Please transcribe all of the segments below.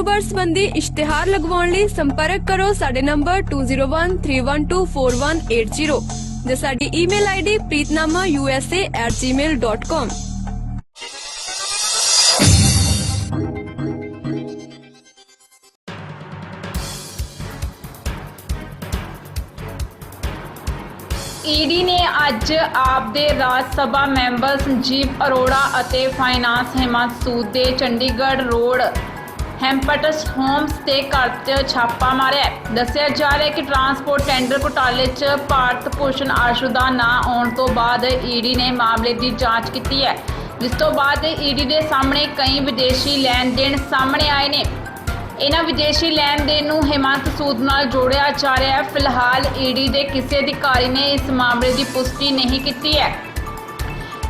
ਕਾਰੋਬਾਰ ਸੰਬੰਧੀ ਇਸ਼ਤਿਹਾਰ ਲਗਵਾਉਣ ਲਈ ਸੰਪਰਕ ਕਰੋ ਸਾਡੇ ਨੰਬਰ 2013124180 ਜਾਂ ਸਾਡੀ ਈਮੇਲ ਆਈਡੀ preetnamausa@gmail.com ਈਡੀ ਨੇ ਅੱਜ ਆਪ ਰਾਜ ਸਭਾ ਮੈਂਬਰ ਸੰਜੀਵ ਅਰੋੜਾ ਅਤੇ ਫਾਈਨਾਂਸ ਹਿੰਮਤ ਦੇ ਚੰਡੀਗੜ੍ਹ ਰੋਡ ਹੈਂਪਟਸ ਹੋਮਸ ਤੇ ਘਰ 'ਚ ਛਾਪਾ ਮਾਰਿਆ। ਦੱਸਿਆ ਜਾ ਰਿਹਾ ਕਿ ਟਰਾਂਸਪੋਰਟ ਟੈਂਡਰ ਘੁਟਾਲੇ 'ਚ ਭਾਰਤ ਭੂਸ਼ਣ ਆਸ਼ੂ ਦਾ ਨਾਂ ਆਉਣ ਤੋਂ ਬਾਅਦ ਈਡੀ ਨੇ ਮਾਮਲੇ ਦੀ ਜਾਂਚ ਕੀਤੀ ਹੈ। ਜਿਸ ਤੋਂ ਬਾਅਦ ਈਡੀ ਦੇ ਸਾਹਮਣੇ ਕਈ ਵਿਦੇਸ਼ੀ ਲੈਣ ਦੇਣ ਸਾਹਮਣੇ ਆਏ ਨੇ। ਇਹਨਾਂ ਵਿਦੇਸ਼ੀ ਲੈਣ ਦੇਣ ਨੂੰ ਹਿਮੰਤ ਸੂਦ ਨਾਲ ਜੋੜਿਆ ਜਾ ਰਿਹਾ ਹੈ। ਫਿਲਹਾਲ ਈਡੀ ਦੇ ਕਿਸੇ ਅਧਿਕਾਰੀ ਨੇ ਇਸ ਮਾਮਲੇ ਦੀ ਪੁਸ਼ਟੀ ਨਹੀਂ ਕੀਤੀ ਹੈ।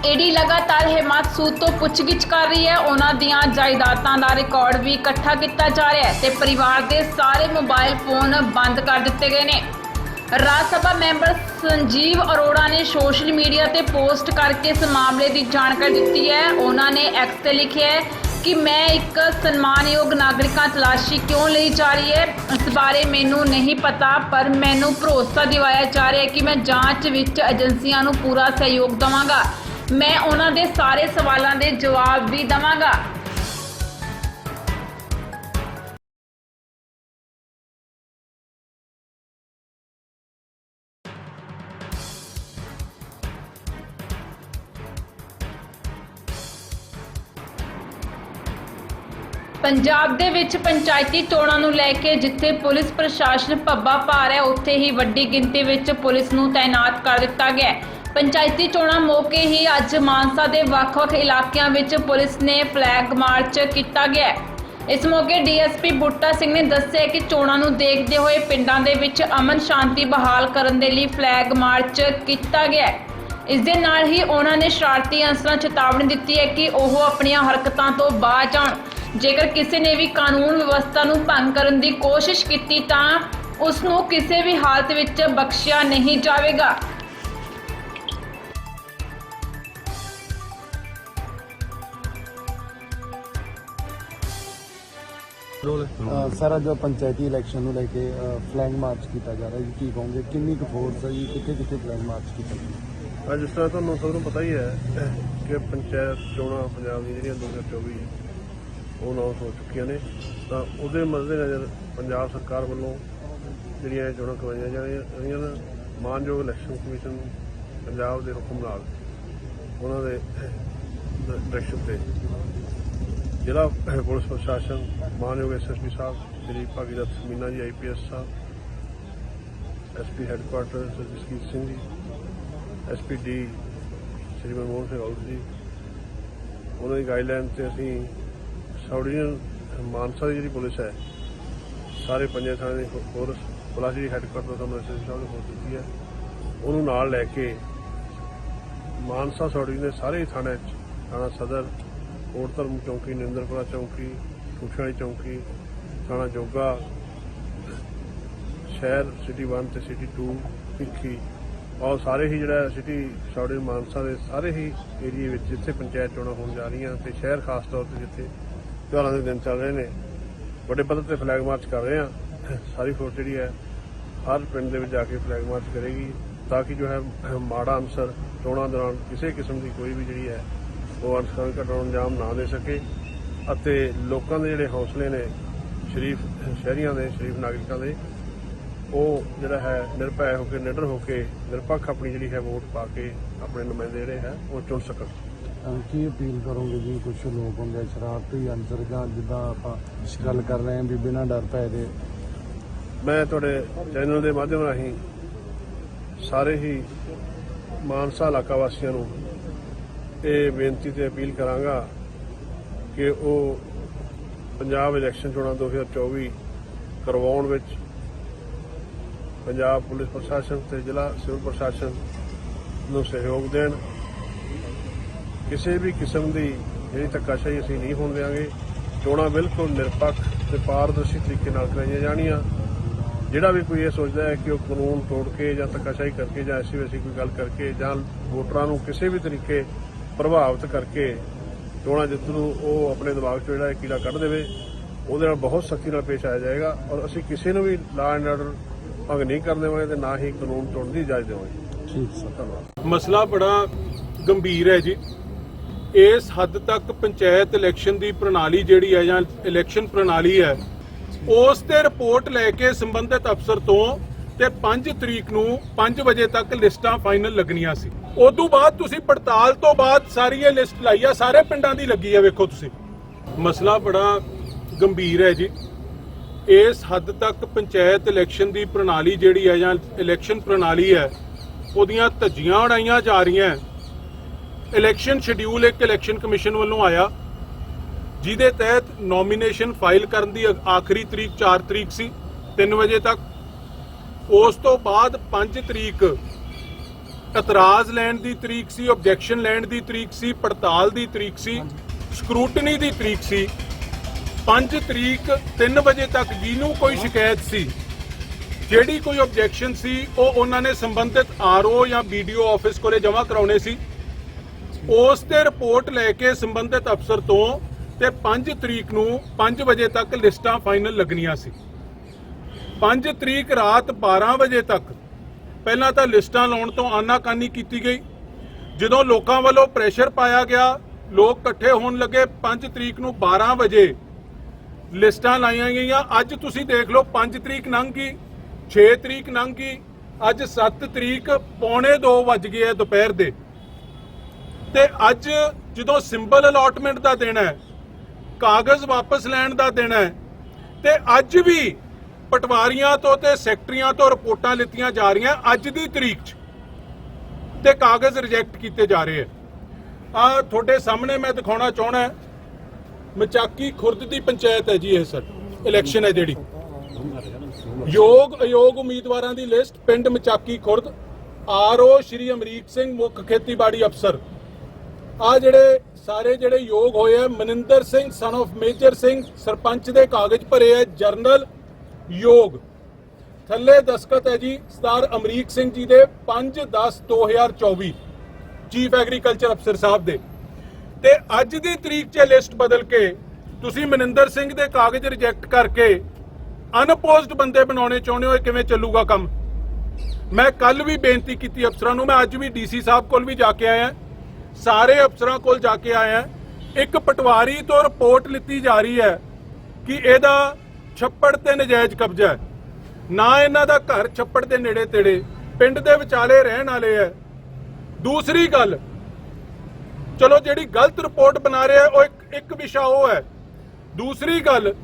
ਏਡੀ ਲਗਾਤਾਰ ਹਿਮੰਤ ਸੂਦ ਤੋਂ ਪੁੱਛਗਿੱਛ ਕਰ ਰਹੀ ਹੈ। ਉਹਨਾਂ ਦੀਆਂ ਜਾਇਦਾਦਾਂ ਦਾ ਰਿਕਾਰਡ ਵੀ ਇਕੱਠਾ ਕੀਤਾ ਜਾ ਰਿਹਾ ਹੈ ਤੇ ਪਰਿਵਾਰ ਦੇ ਸਾਰੇ ਮੋਬਾਈਲ ਫੋਨ ਬੰਦ ਕਰ ਦਿੱਤੇ ਗਏ ਨੇ। ਰਾਜ ਸਭਾ ਮੈਂਬਰ ਸੰਜੀਵ ਅਰੋੜਾ ਨੇ ਸੋਸ਼ਲ ਮੀਡੀਆ ਤੇ ਪੋਸਟ ਕਰਕੇ ਇਸ ਮਾਮਲੇ ਦੀ ਜਾਣਕਾਰੀ ਦਿੱਤੀ ਹੈ। ਉਹਨਾਂ ਨੇ ਐਕਸ ਤੇ ਲਿਖਿਆ ਹੈ ਕਿ ਮੈਂ ਇੱਕ ਸਨਮਾਨਯੋਗ ਨਾਗਰਿਕਾਂ ਤਲਾਸ਼ੀ ਕਿਉਂ ਲਈ ਜਾ ਰਹੀ ਹੈ? ਇਸ ਬਾਰੇ ਮੈਨੂੰ ਨਹੀਂ ਪਤਾ, ਪਰ ਮੈਨੂੰ ਭਰੋਸਾ ਦਿਵਾਇਆ ਜਾ ਰਿਹਾ ਹੈ ਕਿ ਮੈਂ ਜਾਂਚ ਵਿੱਚ ਏਜੰਸੀਆਂ ਨੂੰ ਪੂਰਾ ਸਹਿਯੋਗ ਦਵਾਂਗਾ। ਮੈਂ ਉਹਨਾਂ ਦੇ ਸਾਰੇ ਸਵਾਲਾਂ ਦੇ ਜਵਾਬ ਵੀ ਦਵਾਂਗਾ। ਪੰਜਾਬ ਦੇ ਵਿੱਚ ਪੰਚਾਇਤੀ ਚੋਣਾਂ ਨੂੰ ਲੈ ਕੇ ਜਿੱਥੇ ਪੁਲਿਸ ਪ੍ਰਸ਼ਾਸਨ ਭੱਬਾ ਭਾਰ ਹੈ, ਉੱਥੇ ਹੀ ਵੱਡੀ ਗਿਣਤੀ ਵਿੱਚ ਪੁਲਿਸ ਨੂੰ ਤਾਇਨਾਤ ਕਰ ਦਿੱਤਾ ਗਿਆ ਹੈ। ਪੰਚਾਇਤੀ ਚੋਣਾਂ ਮੌਕੇ ਹੀ ਅੱਜ ਮਾਨਸਾ ਦੇ ਵੱਖ-ਵੱਖ ਇਲਾਕਿਆਂ ਵਿੱਚ ਪੁਲਿਸ ਨੇ ਫਲੈਗ ਮਾਰਚ ਕੀਤਾ ਗਿਆ ਇਸ ਮੌਕੇ ਡੀਐਸਪੀ ਬੁੱਟਾ ਸਿੰਘ ਨੇ ਦੱਸਿਆ ਕਿ ਚੋਣਾਂ ਨੂੰ ਦੇਖਦੇ ਹੋਏ ਪਿੰਡਾਂ ਦੇ ਵਿੱਚ ਅਮਨ ਸ਼ਾਂਤੀ ਬਹਾਲ ਕਰਨ ਦੇ ਲਈ ਫਲੈਗ ਮਾਰਚ ਕੀਤਾ ਗਿਆ ਇਸ ਦੇ ਨਾਲ ਹੀ ਉਹਨਾਂ ਨੇ ਸ਼ਰਾਰਤੀ ਅਨਸਰਾਂ ਚੇਤਾਵਨੀ ਦਿੱਤੀ ਹੈ ਕਿ ਉਹ ਆਪਣੀਆਂ ਹਰਕਤਾਂ ਤੋਂ ਬਾਜ਼ ਆਉਣ ਜੇਕਰ ਕਿਸੇ ਨੇ ਵੀ ਕਾਨੂੰਨ ਵਿਵਸਥਾ ਨੂੰ ਭੰਗ ਕਰਨ ਦੀ ਕੋਸ਼ਿਸ਼ ਕੀਤੀ ਤਾਂ ਉਸ ਨੂੰ ਕਿਸੇ ਵੀ ਹਾਲਤ ਵਿੱਚ ਬਖਸ਼ਿਆ ਨਹੀਂ ਜਾਵੇਗਾ। ਅ, ਸਰ ਅੱਜ ਪੰਚਾਇਤੀ ਇਲੈਕਸ਼ਨ ਨੂੰ ਲੈ ਕੇ ਫਲੈਗ ਮਾਰਚ ਕੀਤਾ ਜਾ ਰਿਹਾ ਜੀ ਕੀ ਕਹੋਗੇ? ਕਿੰਨੀ ਕੁ ਫੋਰਸ ਹੈ ਜੀ? ਕਿੱਥੇ ਕਿੱਥੇ ਫਲੈਗ ਮਾਰਚ ਕੀਤਾ ਜੀ ਅੱਜ ਜਿਸ ਤਰ੍ਹਾਂ ਤੁਹਾਨੂੰ ਸਭ ਨੂੰ ਪਤਾ ਹੀ ਹੈ ਕਿ ਪੰਚਾਇਤ ਚੋਣਾਂ ਪੰਜਾਬ ਦੀ ਜਿਹੜੀਆਂ 2024 ਉਹ ਅਨਾਉਂਸ ਹੋ ਚੁੱਕੀਆਂ ਨੇ। ਤਾਂ ਉਹਦੇ ਮੱਦੇਨਜ਼ਰ ਪੰਜਾਬ ਸਰਕਾਰ ਵੱਲੋਂ ਜਿਹੜੀਆਂ ਇਹ ਚੋਣਾਂ ਕਰਵਾਈਆਂ ਜਾ ਰਹੀਆਂ ਨੇ ਮਾਨਯੋਗ ਇਲੈਕਸ਼ਨ ਕਮਿਸ਼ਨ ਪੰਜਾਬ ਦੇ ਹੁਕਮ ਨਾਲ ਉਹਨਾਂ ਦੇ ਡਾਇਰੈਕਸ਼ਨ ਤੇ ਜ਼ਿਲ੍ਹਾ ਪੁਲਿਸ ਪ੍ਰਸ਼ਾਸਨ ਮਾਨਯੋਗ ਐਸਐਸਪੀ ਸਾਹਿਬ, Shri Bhagirath Samina ji IPS Sahib SP headquarter sir Jaskeet Singh ji SPD Shri Manmohan Singh ਔਰ ਜੀ। ਉਹਨਾਂ ਦੀ ਗਾਈਡਲਾਈਨ ਤੇ ਅਸੀਂ ਸਾਊਡੀਅਨ ਮਾਨਸਾ ਦੀ ਜਿਹੜੀ ਪੁਲਿਸ ਹੈ, ਸਾਰੇ ਪੰਜੇ ਥਾਣੇ ਦੀ ਫੋਰਸ ਪਲਾਸੀ ਹੈੱਡਕੁਆਰਟਰ ਤੋਂ ਮੈਸੇਜ ਸਾਹਿਬ ਨੇ ਹੋ ਚੁੱਕੀ ਹੈ। ਉਹਨੂੰ ਨਾਲ ਲੈ ਕੇ ਮਾਨਸਾ ਸਾਊਡੀ ਦੇ ਸਾਰੇ ਥਾਣੇ 'ਚ, ਥਾਣਾ ਸਦਰ ਕੋਟ ਧਰਮ ਚੌਂਕੀ, ਨਿੰਦਰਪੁਰਾ ਚੌਂਕੀ ਖੁਸ਼ਾਲੀ ਚੌਂਕੀ, ਥਾਣਾ ਜੋਗਾ, ਸ਼ਹਿਰ ਸਿਟੀ 1 ਤੇ ਸਿਟੀ 2 ਭਿੱਖੀ। ਔਰ ਸਾਰੇ ਹੀ ਜਿਹੜਾ ਸਿਟੀ ਸਾਡੇ ਮਾਨਸਾ ਦੇ ਸਾਰੇ ਹੀ ਏਰੀਏ ਵਿੱਚ ਜਿੱਥੇ ਪੰਚਾਇਤ ਚੋਣਾਂ ਹੋਣ ਜਾ ਰਹੀਆਂ ਤੇ ਸ਼ਹਿਰ ਖਾਸ ਤੌਰ ਤੇ ਜਿੱਥੇ ਤਿਉਹਾਰਾਂ ਦੇ ਦਿਨ ਚੱਲ ਰਹੇ ਨੇ, ਵੱਡੇ ਪੱਧਰ ਤੇ ਫਲੈਗ ਮਾਰਚ ਕਰ ਰਹੇ ਆ। ਸਾਰੀ ਫੋਰਸ ਜਿਹੜੀ ਹੈ, ਹਰ ਪਿੰਡ ਦੇ ਵਿੱਚ ਜਾ ਕੇ ਫਲੈਗ ਮਾਰਚ ਕਰੇਗੀ ਤਾਂ ਕਿ ਜੋ ਹੈ ਮਾੜਾ ਅਨਸਰ ਚੋਣਾਂ ਦੌਰਾਨ ਕਿਸੇ ਕਿਸਮ ਦੀ ਕੋਈ ਵੀ ਜਿਹੜੀ ਹੈ ਉਹ ਅਨਸਰਾਂ ਘਟਾਉਣ ਅੰਜਾਮ ਨਾ ਦੇ ਸਕੇ ਅਤੇ ਲੋਕਾਂ ਦੇ ਜਿਹੜੇ ਹੌਸਲੇ ਨੇ ਸ਼ਰੀਫ ਸ਼ਹਿਰੀਆਂ ਦੇ ਸ਼ਰੀਫ ਨਾਗਰਿਕਾਂ ਦੇ ਉਹ ਜਿਹੜਾ ਹੈ ਨਿਰਭੈ ਹੋ ਕੇ ਨਿਡਰ ਹੋ ਕੇ ਨਿਰਪੱਖ ਆਪਣੀ ਜਿਹੜੀ ਹੈ ਵੋਟ ਪਾ ਕੇ ਆਪਣੇ ਨੁਮਾਇੰਦੇ ਜਿਹੜੇ ਹੈ ਉਹ ਚੁਣ ਸਕਣ। ਕੀ ਅਪੀਲ ਕਰੋਗੇ ਜੀ? ਕੁਝ ਲੋਕ ਹੁੰਦੇ ਸ਼ਰਾਰਤੀ ਅੰਸਰ ਜਾਂ ਜਿੱਦਾਂ ਆਪਾਂ ਗੱਲ ਕਰ ਰਹੇ ਹਾਂ ਵੀ ਬਿਨਾਂ ਡਰ ਭੈ ਦੇ। ਮੈਂ ਤੁਹਾਡੇ ਚੈਨਲ ਦੇ ਮਾਧਿਅਮ ਰਾਹੀਂ ਸਾਰੇ ਹੀ ਮਾਨਸਾ ਇਲਾਕਾ ਵਾਸੀਆਂ ਨੂੰ ਇਹ ਬੇਨਤੀ ਤੇ ਅਪੀਲ ਕਰਾਂਗਾ ਕਿ ਉਹ ਪੰਜਾਬ ਇਲੈਕਸ਼ਨ ਚੋਣਾਂ 2024 ਕਰਵਾਉਣ ਵਿੱਚ ਪੰਜਾਬ ਪੁਲਿਸ ਪ੍ਰਸ਼ਾਸਨ ਤੇ ਜ਼ਿਲ੍ਹਾ ਸਿਵਲ ਪ੍ਰਸ਼ਾਸਨ ਨੂੰ ਸਹਿਯੋਗ ਦੇਣ। ਕਿਸੇ ਵੀ ਕਿਸਮ ਦੀ ਜਿਹੜੀ ਧੱਕਾਸ਼ਾਹੀ ਅਸੀਂ ਨਹੀਂ ਹੋਣ ਦੇਵਾਂਗੇ ਚੋਣਾਂ ਬਿਲਕੁਲ ਨਿਰਪੱਖ ਤੇ ਪਾਰਦਰਸ਼ੀ ਤਰੀਕੇ ਨਾਲ ਕਰਾਈਆਂ ਜਾਣੀਆਂ। ਜਿਹੜਾ ਵੀ ਕੋਈ ਇਹ ਸੋਚਦਾ ਹੈ ਕਿ ਉਹ ਕਾਨੂੰਨ ਤੋੜ ਕੇ ਜਾਂ ਧੱਕਾਸ਼ਾਹੀ ਕਰਕੇ ਜਾਂ ਐਸੀ ਵੈਸੀ ਕੋਈ ਗੱਲ ਕਰਕੇ ਜਾਂ ਵੋਟਰਾਂ ਨੂੰ ਕਿਸੇ ਵੀ ਤਰੀਕੇ ਪ੍ਰਭਾਵਿਤ ਕਰਕੇ ਚੋਣਾਂ ਜਿੱਤ ਨੂੰ ਉਹ ਆਪਣੇ ਦਿਮਾਗ 'ਚੋਂ ਜਿਹੜਾ ਕੀੜਾ ਕੱਢ ਦੇਵੇ ਉਹਦੇ ਨਾਲ ਬਹੁਤ ਸਖਤੀ ਨਾਲ ਪੇਸ਼ ਆਇਆ ਜਾਏਗਾ ਔਰ ਅਸੀਂ ਕਿਸੇ ਨੂੰ ਵੀ ਲਾਅ ਐਂਡ ਆਰਡਰ ਭੰਗ ਨਹੀਂ ਕਰਨ ਦੇਵਾਂਗੇ ਤੇ ਨਾ ਹੀ ਕਾਨੂੰਨ ਤੋੜਨ ਦੀ ਇਜਾਜ਼ਤ ਦੇਵਾਂਗੇ। ਠੀਕ। ਸਰ ਧੰਨਵਾਦ। ਮਸਲਾ ਬੜਾ ਗੰਭੀਰ ਹੈ ਜੀ। ਇਸ ਹੱਦ ਤੱਕ ਪੰਚਾਇਤ ਇਲੈਕਸ਼ਨ ਦੀ ਪ੍ਰਣਾਲੀ ਜਿਹੜੀ ਹੈ ਜਾਂ ਇਲੈਕਸ਼ਨ ਪ੍ਰਣਾਲੀ ਹੈ ਉਸ ਤੇ ਰਿਪੋਰਟ ਲੈ ਕੇ ਸੰਬੰਧਿਤ ਅਫਸਰ ਤੋਂ ਤੇ 5 ਤਰੀਕ ਨੂੰ 5 ਵਜੇ ਤੱਕ ਲਿਸਟਾਂ ਫਾਈਨਲ ਲੱਗਣੀਆਂ ਸੀ। ਉਸ ਤੋਂ ਬਾਅਦ ਤੁਸੀਂ ਪੜਤਾਲ ਤੋਂ ਬਾਅਦ ਸਾਰੀ ਇਹ ਲਿਸਟ ਲਾਈ ਆ ਸਾਰੇ ਪਿੰਡਾਂ ਦੀ ਲੱਗੀ ਹੈ ਵੇਖੋ ਤੁਸੀਂ। ਮਸਲਾ ਬੜਾ ਗੰਭੀਰ ਹੈ ਜੀ। ਇਸ ਹੱਦ ਤੱਕ ਪੰਚਾਇਤ ਇਲੈਕਸ਼ਨ ਦੀ ਪ੍ਰਣਾਲੀ ਜਿਹੜੀ ਹੈ ਜਾਂ ਇਲੈਕਸ਼ਨ ਪ੍ਰਣਾਲੀ ਹੈ, ਉਹਦੀਆਂ ਧੱਜੀਆਂ ਉਡਾਈਆਂ ਜਾ ਰਹੀਆਂ ਇਲੈਕਸ਼ਨ ਸ਼ਡਿਊਲ ਇੱਕ ਇਲੈਕਸ਼ਨ ਕਮਿਸ਼ਨ ਵੱਲੋਂ ਆਇਆ। ਜਿਹਦੇ ਤਹਿਤ ਨੋਮੀਨੇਸ਼ਨ ਫਾਈਲ ਕਰਨ ਦੀ ਆਖਰੀ ਤਰੀਕ 4 ਤਰੀਕ ਸੀ। 3 ਵਜੇ ਤੱਕ ਉਸ ਤੋਂ ਬਾਅਦ 5 ਤਰੀਕ। ਇਤਰਾਜ਼ ਲੈਣ ਦੀ ਤਰੀਕ ਸੀ ਆਬਜੈਕਸ਼ਨ ਲੈਣ ਦੀ ਤਰੀਕ ਸੀ, ਪੜਤਾਲ ਦੀ ਤਰੀਕ ਸੀ ਸਕਰੂਟਨੀ ਦੀ ਤਰੀਕ ਸੀ। 5 ਤਰੀਕ 3 ਵਜੇ ਤੱਕ ਜਿਹਨੂੰ ਕੋਈ ਸ਼ਿਕਾਇਤ ਸੀ, ਜਿਹੜੀ ਕੋਈ ਆਬਜੈਕਸ਼ਨ ਸੀ, ਉਹ ਉਹਨਾਂ ਨੇ ਸੰਬੰਧਿਤ ਆਰਓ ਜਾਂ ਵੀਡੀਓ ਆਫਿਸ ਕੋਲੇ ਜਮ੍ਹਾਂ ਕਰਾਉਣੇ ਸੀ। ਉਸ ਤੇ ਰਿਪੋਰਟ ਲੈ ਕੇ ਸੰਬੰਧਿਤ ਅਫਸਰ ਤੋਂ ਤੇ 5 ਤਰੀਕ ਨੂੰ 5 ਵਜੇ ਤੱਕ ਲਿਸਟਾਂ ਫਾਈਨਲ ਲੱਗਣੀਆਂ ਸੀ। 5 ਤਰੀਕ ਰਾਤ 12 ਵਜੇ ਤੱਕ ਪਹਿਲਾਂ ਤਾਂ ਲਿਸਟਾਂ ਲਾਉਣ ਤੋਂ ਆਨਾਕਾਨੀ ਕੀਤੀ ਗਈ। ਜਦੋਂ ਲੋਕਾਂ ਵੱਲੋਂ ਪ੍ਰੈਸ਼ਰ ਪਾਇਆ ਗਿਆ, ਲੋਕ ਇਕੱਠੇ ਹੋਣ ਲੱਗੇ 5 ਤਰੀਕ ਨੂੰ 12 ਵਜੇ ਲਿਸਟਾਂ ਲਾਈਆਂ ਗਈਆਂ। ਅੱਜ ਤੁਸੀਂ ਦੇਖ ਲਓ 5 ਤਰੀਕ ਲੰਘ ਗਈ 6 ਤਰੀਕ ਲੰਘ ਗਈ, ਅੱਜ 7 ਤਰੀਕ, ਪੌਣੇ 2 ਵੱਜ ਗਏ ਆ ਦੁਪਹਿਰ ਦੇ। ਤੇ ਅੱਜ ਜਦੋਂ ਸਿੰਬਲ ਅਲਾਟਮੈਂਟ ਦਾ ਦਿਨ ਹੈ, ਕਾਗਜ਼ ਵਾਪਸ ਲੈਣ ਦਾ ਦਿਨ ਹੈ, ਤੇ ਅੱਜ ਵੀ ਪਟਵਾਰੀਆਂ ਤੋਂ ਤੇ ਸੈਕਟਰੀਆਂ ਤੋਂ ਰਿਪੋਰਟਾਂ ਲਿੱਤੀਆਂ ਜਾ ਰਹੀਆਂ ਅੱਜ ਦੀ ਤਰੀਕ 'ਚ। ਤੇ ਕਾਗਜ਼ ਰਿਜੈਕਟ ਕੀਤੇ ਜਾ ਰਹੇ ਆ। ਆ ਤੁਹਾਡੇ ਸਾਹਮਣੇ ਮੈਂ ਦਿਖਾਉਣਾ ਚਾਹਣਾ ਮਚਾਕੀ ਖੁਰਦ ਦੀ ਪੰਚਾਇਤ ਹੈ ਜੀ ਇਹ ਸਰ ਇਲੈਕਸ਼ਨ ਹੈ ਜਿਹੜੀ। ਯੋਗ ਅਯੋਗ ਉਮੀਦਵਾਰਾਂ ਦੀ ਲਿਸਟ ਪਿੰਡ ਮਚਾਕੀ ਖੁਰਦ, ਆਰਓ ਸ਼੍ਰੀ ਅਮਰੀਕ ਸਿੰਘ ਮੁੱਖ ਖੇਤੀਬਾੜੀ ਅਫਸਰ। ਆ ਜਿਹੜੇ ਸਾਰੇ ਜਿਹੜੇ ਯੋਗ ਹੋਏ ਆ, Maninder Singh son of major Singh, sarpanch ਦੇ ਕਾਗਜ਼ ਭਰੇ ਆ ਜਰਨਲ ਯੋਗ। ਥੱਲੇ ਦਸਖਤ ਹੈ ਜੀ, ਸਰਦਾਰ ਅਮਰੀਕ ਸਿੰਘ ਜੀ ਦੇ 5/10/2024 ਚੀਫ ਐਗਰੀਕਲਚਰ ਅਫਸਰ ਸਾਹਿਬ ਦੇ। ਤੇ ਅੱਜ ਦੀ ਤਰੀਕ 'ਚ ਲਿਸਟ ਬਦਲ ਕੇ ਤੁਸੀਂ ਮਨਿੰਦਰ ਸਿੰਘ ਦੇ ਕਾਗਜ਼ ਰਿਜੈਕਟ ਕਰਕੇ ਅਨਪੋਜ਼ਡ ਬੰਦੇ ਬਣਾਉਣੇ ਚਾਹੁੰਦੇ ਹੋ, ਇਹ ਕਿਵੇਂ ਚੱਲੂਗਾ ਕੰਮ? ਮੈਂ ਕੱਲ ਵੀ ਬੇਨਤੀ ਕੀਤੀ ਅਫਸਰਾਂ ਨੂੰ, ਮੈਂ ਅੱਜ ਵੀ ਡੀਸੀ ਸਾਹਿਬ ਕੋਲ ਵੀ ਜਾ ਕੇ ਆਇਆ। ਸਾਰੇ ਅਫਸਰਾਂ ਕੋਲ ਜਾ ਕੇ ਆਇਆ। ਇੱਕ ਪਟਵਾਰੀ ਤੋਂ ਰਿਪੋਰਟ ਲਿੱਤੀ ਜਾ ਰਹੀ ਹੈ ਕਿ ਇਹਦਾ ਛੱਪੜ ਤੇ ਨਜਾਇਜ਼ ਕਬਜ਼ਾ ਹੈ। ਨਾ ਇਹਨਾਂ ਦਾ ਘਰ ਛੱਪੜ ਦੇ ਨੇੜੇ ਤੇੜੇ ਪਿੰਡ ਦੇ ਵਿਚਾਲੇ ਰਹਿਣ ਵਾਲੇ ਹੈ। ਦੂਸਰੀ ਗੱਲ, ਚਲੋ ਜਿਹੜੀ ਗਲਤ ਰਿਪੋਰਟ ਬਣਾ ਰਿਹਾ, ਉਹ ਇੱਕ ਇੱਕ ਵਿਸ਼ਾ ਉਹ ਹੈ। ਦੂਸਰੀ ਗੱਲ,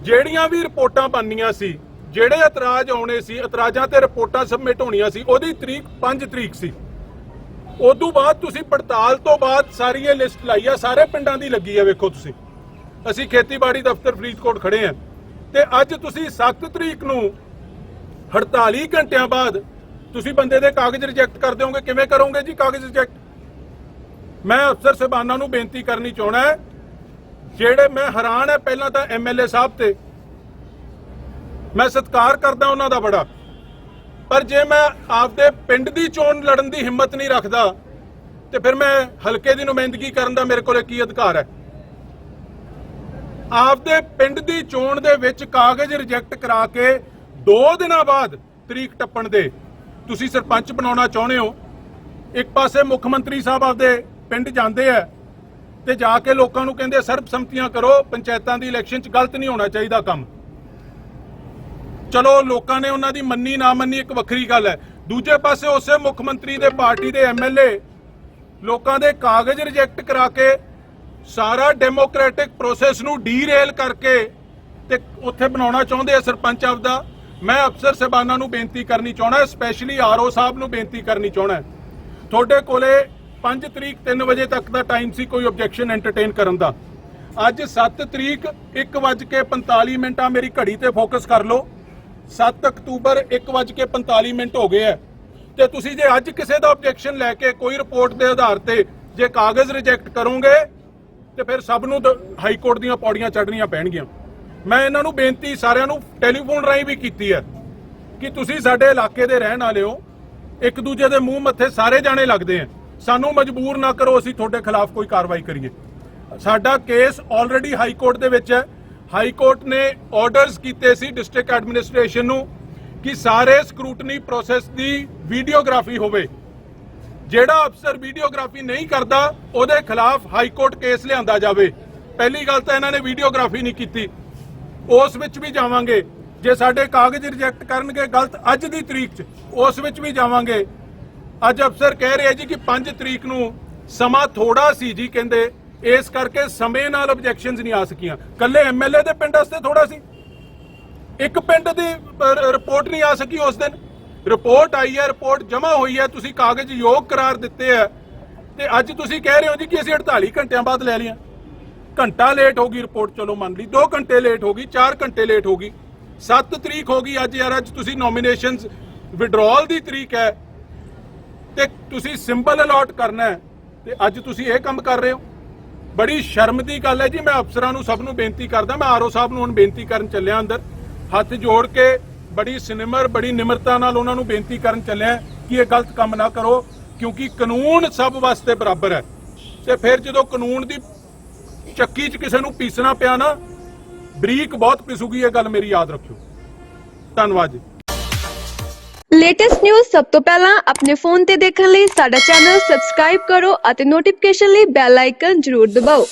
ਜਿਹੜੀਆਂ ਵੀ ਰਿਪੋਰਟਾਂ ਬਣਨੀਆਂ ਸੀ, ਜਿਹੜੇ ਇਤਰਾਜ਼ ਆਉਣੇ ਸੀ, ਇਤਰਾਜ਼ਾਂ ਤੇ ਰਿਪੋਰਟਾਂ ਸਬਮਿਟ ਹੋਣੀਆਂ ਸੀ, ਉਹਦੀ ਤਰੀਕ 5 ਤਰੀਕ ਸੀ। ਉਦੋਂ ਬਾਅਦ ਤੁਸੀਂ ਪੜਤਾਲ ਤੋਂ ਬਾਅਦ ਸਾਰੀ ਇਹ ਲਿਸਟ ਲਾਈ ਆ, ਸਾਰੇ ਪਿੰਡਾਂ ਦੀ ਲੱਗੀ ਆ, ਵੇਖੋ ਤੁਸੀਂ। ਅਸੀਂ ਖੇਤੀਬਾੜੀ ਦਫ਼ਤਰ ਫਰੀਦਕੋਟ ਖੜੇ ਆ ਤੇ ਅੱਜ ਤੁਸੀਂ 7 ਤਰੀਕ ਨੂੰ 48 ਘੰਟਿਆਂ ਬਾਅਦ ਤੁਸੀਂ ਬੰਦੇ ਦੇ ਕਾਗਜ਼ ਰਿਜੈਕਟ ਕਰ ਦਿਓਗੇ, ਕਿਵੇਂ ਕਰੋਗੇ ਜੀ ਕਾਗਜ਼ ਰਿਜੈਕਟ ਮੈਂ ਅਫਸਰ ਸਾਹਿਬਾਨਾਂ ਨੂੰ ਬੇਨਤੀ ਕਰਨੀ ਚਾਹਣਾ ਹੈ, ਜਿਹੜੇ ਮੈਂ ਹੈਰਾਨ ਹੈ, ਪਹਿਲਾਂ ਤਾਂ ਐਮਐਲਏ ਸਾਹਿਬ ਤੇ ਮੈਂ ਸਤਿਕਾਰ ਕਰਦਾ ਉਹਨਾਂ ਦਾ ਬੜਾ, ਪਰ ਜੇ ਮੈਂ ਆਪਦੇ ਪਿੰਡ ਦੀ ਚੋਣ ਲੜਨ ਦੀ ਹਿੰਮਤ ਨਹੀਂ ਰੱਖਦਾ, ਤੇ ਫਿਰ ਮੈਂ ਹਲਕੇ ਦੀ ਨੁਮਾਇੰਦਗੀ ਕਰਨ ਦਾ ਮੇਰੇ ਕੋਲੇ ਕੀ ਅਧਿਕਾਰ ਹੈ? ਆਪਦੇ ਪਿੰਡ ਦੀ ਚੋਣ ਦੇ ਵਿੱਚ ਕਾਗਜ਼ ਰਿਜੈਕਟ ਕਰਾ ਕੇ 2 ਦਿਨਾਂ ਬਾਅਦ ਤਰੀਕ ਟੱਪਣ ਦੇ। ਤੁਸੀਂ ਸਰਪੰਚ ਬਣਾਉਣਾ ਚਾਹੁੰਦੇ ਹੋ। ਇੱਕ ਪਾਸੇ ਮੁੱਖ ਮੰਤਰੀ ਸਾਹਿਬ ਆਪਦੇ ਪਿੰਡ ਜਾਂਦੇ ਆ ਤੇ ਜਾ ਕੇ ਲੋਕਾਂ ਨੂੰ ਕਹਿੰਦੇ ਸਰਬਸੰਮਤੀਆਂ ਕਰੋ, ਪੰਚਾਇਤਾਂ ਦੀ ਇਲੈਕਸ਼ਨ 'ਚ ਗਲਤ ਨਹੀਂ ਹੋਣਾ ਚਾਹੀਦਾ ਕੰਮ। ਚਲੋ, ਲੋਕਾਂ ਨੇ ਉਹਨਾਂ ਦੀ ਮੰਨੀ ਨਾ ਮੰਨੀ ਇੱਕ ਵੱਖਰੀ ਗੱਲ ਹੈ। ਦੂਜੇ ਪਾਸੇ ਉਸੇ ਮੁੱਖ ਮੰਤਰੀ ਦੇ ਪਾਰਟੀ ਦੇ ਐਮਐਲਏ ਲੋਕਾਂ ਦੇ ਕਾਗਜ਼ ਰਿਜੈਕਟ ਕਰਾ ਕੇ ਸਾਰਾ ਡੈਮੋਕ੍ਰੈਟਿਕ ਪ੍ਰੋਸੈਸ ਨੂੰ ਡੀਰੇਲ ਕਰਕੇ ਤੇ ਉੱਥੇ ਬਣਾਉਣਾ ਚਾਹੁੰਦੇ ਆ ਸਰਪੰਚ ਆਪਦਾ। ਮੈਂ ਅਫਸਰ ਸਾਹਿਬਾਨਾਂ ਨੂੰ ਬੇਨਤੀ ਕਰਨੀ ਚਾਹਣਾ ਸਪੈਸ਼ਲੀ ਆਰਓ ਸਾਹਿਬ ਨੂੰ ਬੇਨਤੀ ਕਰਨੀ ਚਾਹਣਾ ਤੁਹਾਡੇ ਕੋਲੇ 5 ਤਰੀਕ 3 ਵਜੇ ਤੱਕ ਦਾ ਟਾਈਮ ਸੀ ਕੋਈ ਆਬਜੈਕਸ਼ਨ ਐਂਟਰਟੇਨ ਕਰਨ ਦਾ। ਅੱਜ 7 ਤਰੀਕ 1:45 ਮਿੰਟਾਂ ਮੇਰੀ ਘੜੀ ਤੇ ਫੋਕਸ ਕਰ ਲਓ। 7 ਅਕਤੂਬਰ 1:45 ਮਿੰਟ ਹੋ ਗਏ ਹੈ ਤੇ ਤੁਸੀਂ ਜੇ ਅੱਜ ਕਿਸੇ ਦਾ ਆਬਜੈਕਸ਼ਨ ਲੈ ਕੇ ਕੋਈ ਰਿਪੋਰਟ ਦੇ ਆਧਾਰ ਤੇ ਜੇ ਕਾਗਜ਼ ਰਿਜੈਕਟ ਕਰੋਗੇ ਤੇ ਫਿਰ ਸਭ ਨੂੰ ਹਾਈ ਕੋਰਟ ਦੀਆਂ ਪੌੜੀਆਂ ਚੜ੍ਹਨੀਆਂ ਪੈਣਗੀਆਂ। ਮੈਂ ਇਹਨਾਂ ਨੂੰ ਬੇਨਤੀ ਸਾਰਿਆਂ ਨੂੰ ਟੈਲੀਫੋਨ ਰਾਹੀਂ ਵੀ ਕੀਤੀ ਹੈ ਕਿ ਤੁਸੀਂ ਸਾਡੇ ਇਲਾਕੇ ਦੇ ਰਹਿਣ ਵਾਲੇ ਹੋ। ਇੱਕ ਦੂਜੇ ਦੇ ਮੂੰਹ ਮੱਥੇ ਸਾਰੇ ਜਾਣੇ ਲੱਗਦੇ ਆ ਸਾਨੂੰ ਮਜਬੂਰ ਨਾ ਕਰੋ, ਅਸੀਂ ਤੁਹਾਡੇ ਖਿਲਾਫ ਕੋਈ ਕਾਰਵਾਈ ਕਰੀਏ। ਸਾਡਾ ਕੇਸ ਆਲਰੇਡੀ ਹਾਈ ਕੋਰਟ ਦੇ ਵਿੱਚ ਹੈ। ਹਾਈ ਕੋਰਟ ਨੇ ਆਰਡਰਸ ਕੀਤੇ ਸੀ ਡਿਸਟ੍ਰਿਕਟ ਐਡਮਿਨਿਸਟ੍ਰੇਸ਼ਨ ਨੂੰ ਕਿ ਸਾਰੇ ਸਕਰੂਟਨੀ ਪ੍ਰੋਸੈਸ ਦੀ ਵੀਡੀਓਗ੍ਰਾਫੀ ਹੋਵੇ। ਜਿਹੜਾ ਅਫਸਰ ਵੀਡੀਓਗ੍ਰਾਫੀ ਨਹੀਂ ਕਰਦਾ, ਉਹਦੇ ਖਿਲਾਫ ਹਾਈ ਕੋਰਟ ਕੇਸ ਲਿਆਂਦਾ ਜਾਵੇ। ਪਹਿਲੀ ਗੱਲ ਤਾਂ ਇਹਨਾਂ ਨੇ ਵੀਡੀਓਗ੍ਰਾਫੀ ਨਹੀਂ ਕੀਤੀ। ਉਸ ਵਿੱਚ ਵੀ ਜਾਵਾਂਗੇ। ਜੇ ਸਾਡੇ ਕਾਗਜ਼ ਰਿਜੈਕਟ ਕਰਨਗੇ ਗਲਤ ਅੱਜ ਦੀ ਤਰੀਕ 'ਚ, ਉਸ ਵਿੱਚ ਵੀ ਜਾਵਾਂਗੇ। ਅੱਜ ਅਫਸਰ ਕਹਿ ਰਿਹਾ ਜੀ ਕਿ 5 ਤਰੀਕ ਨੂੰ ਸਮਾਂ ਥੋੜਾ ਸੀ ਜੀ ਕਹਿੰਦੇ। ਇਸ ਕਰਕੇ ਸਮੇਂ ਨਾਲ ਆਬਜੈਕਸ਼ਨਸ ਨਹੀਂ ਆ ਸਕੀਆਂ। ਕੱਲੇ ਐਮਐਲਏ ਦੇ ਪਿੰਡ ਵਾਸਤੇ ਥੋੜਾ ਸੀ। ਇੱਕ ਪਿੰਡ ਦੀ ਰਿਪੋਰਟ ਨਹੀਂ ਆ ਸਕੀ ਉਸ ਦਿਨ। ਰਿਪੋਰਟ ਆਈ ਹੈ, ਰਿਪੋਰਟ ਜਮ੍ਹਾਂ ਹੋਈ ਹੈ, ਤੁਸੀਂ ਕਾਗਜ਼ ਯੋਗ ਕਰਾਰ ਦਿੱਤੇ ਹੈ। ਤੇ ਅੱਜ ਤੁਸੀਂ ਕਹਿ ਰਹੇ ਹੋ ਜੀ ਕਿ ਅਸੀਂ 48 ਘੰਟਿਆਂ ਬਾਅਦ ਲੈ ਲਿਆ ਘੰਟਾ ਲੇਟ ਹੋ ਗਈ ਰਿਪੋਰਟ, ਚਲੋ ਮੰਨ ਲਈ। 2 ਘੰਟੇ ਲੇਟ ਹੋ ਗਈ 4 ਘੰਟੇ ਲੇਟ ਹੋ ਗਈ। 7 ਤਰੀਕ ਹੋ ਗਈ ਅੱਜ ਯਾਰ, ਅੱਜ ਤੁਸੀਂ ਨੋਮੀਨੇਸ਼ਨਸ ਵਿਡਰਾਅਲ ਦੀ ਤਰੀਕ ਹੈ। ਤੇ ਤੁਸੀਂ ਸਿੰਬਲ ਅਲਾਟ ਕਰਨਾ ਹੈ। ਤੇ ਅੱਜ ਤੁਸੀਂ ਇਹ ਕੰਮ ਕਰ ਰਹੇ ਹੋ। ਬੜੀ ਸ਼ਰਮ ਦੀ ਗੱਲ ਹੈ ਜੀ, ਮੈਂ ਅਫਸਰਾਂ ਨੂੰ ਸਭ ਨੂੰ ਬੇਨਤੀ ਕਰਦਾ, ਮੈਂ ਆਰਓ ਸਾਹਿਬ ਨੂੰ ਹੁਣ ਬੇਨਤੀ ਕਰਨ ਚੱਲਿਆ ਅੰਦਰ। ਹੱਥ ਜੋੜ ਕੇ ਬੜੀ ਸਿਨਮਰ ਬੜੀ ਨਿਮਰਤਾ ਨਾਲ ਉਹਨਾਂ ਨੂੰ ਬੇਨਤੀ ਕਰਨ ਚੱਲਿਆ ਕਿ ਇਹ ਗਲਤ ਕੰਮ ਨਾ ਕਰੋ, ਕਿਉਂਕਿ ਕਾਨੂੰਨ ਸਭ ਵਾਸਤੇ ਬਰਾਬਰ ਹੈ। ਤੇ ਫਿਰ ਜਦੋਂ ਕਾਨੂੰਨ ਦੀ ਚੱਕੀ 'ਚ ਕਿਸੇ ਨੂੰ ਪੀਸਣਾ ਪਿਆ ਨਾ, ਬਰੀਕ ਬਹੁਤ ਪਿਸੂਗੀ, ਇਹ ਗੱਲ ਮੇਰੀ ਯਾਦ ਰੱਖਿਓ। ਧੰਨਵਾਦ ਜੀ। ਲੇਟੈਸਟ ਨਿਊਜ਼ ਸਭ ਤੋਂ ਪਹਿਲਾਂ ਆਪਣੇ ਫੋਨ ਤੇ ਦੇਖਣ ਲਈ ਸਾਡਾ ਚੈਨਲ ਸਬਸਕ੍ਰਾਈਬ ਕਰੋ ਅਤੇ ਨੋਟੀਫਿਕੇਸ਼ਨ ਲਈ ਬੈਲ ਆਈਕਨ ਜ਼ਰੂਰ ਦਬਾਓ।